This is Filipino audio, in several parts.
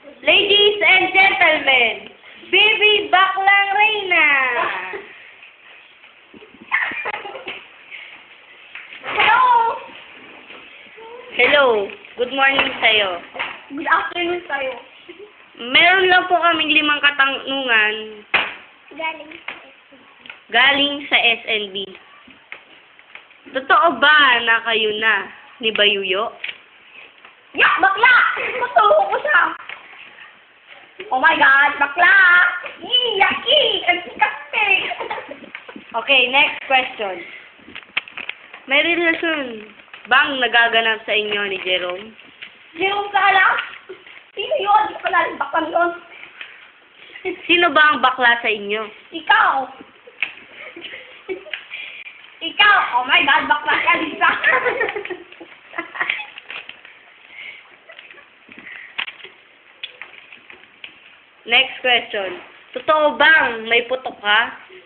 Ladies and gentlemen, Baby Baklang Reyna. Hello! Hello, good morning sa'yo. Good afternoon sa'yo. Meron lang po kaming limang katanungan Galing. galing sa SNB. Totoo ba na kayo na ni Bayuyo? Yak, bakla! Matuho ko siya. Oh my God, bakla! Yee, yaki! Ang disgusting! Okay, next question. May relasyon bang nagaganap sa inyo ni Jerome? Jerome Sala? Sino yun? Di ko pala bakla yun. Sino ba ang bakla sa inyo? Ikaw! Ikaw! Oh my God, bakla ka, Lisa! Next question. Totoo bang may putok ka?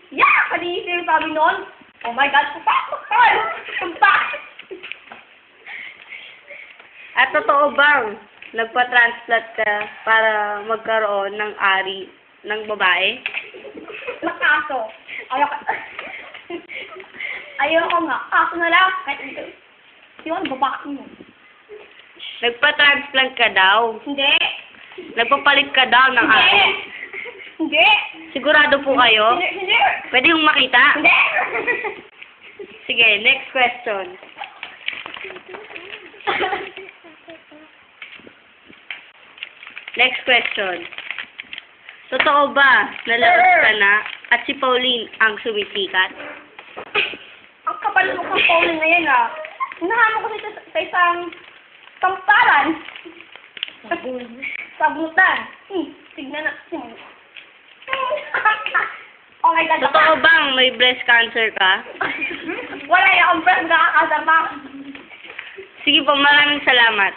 yeah! Kanina yung sabi nun. Oh my God, pupak! Pupak! Pupak! At totoo bang nagpa-transplant ka para magkaroon ng ari ng babae? Nakaso. Ayoko. Ayoko nga. Kaso na lang. Kahit ito. Yun, babaki mo. Nagpa-transplant ka daw. Hindi. Nagpapalit ka daw ng Hindi. ari. Hindi. Sigurado po kayo? Hindi. Hindi. Pwede yung makita? Hindi. Sige, next question. Next question. Totoo ba na labas ka na at si Pauline ang sumisikat? Ang kapal mo kang Pauline na yan ah. Hinahanap ko sa, sa isang tamparan. Sabutan. Hmm, tignan na. Hmm. Oh my God. Totoo bang may breast cancer ka? Wala yung friend nakakasama. Sige po, maraming salamat.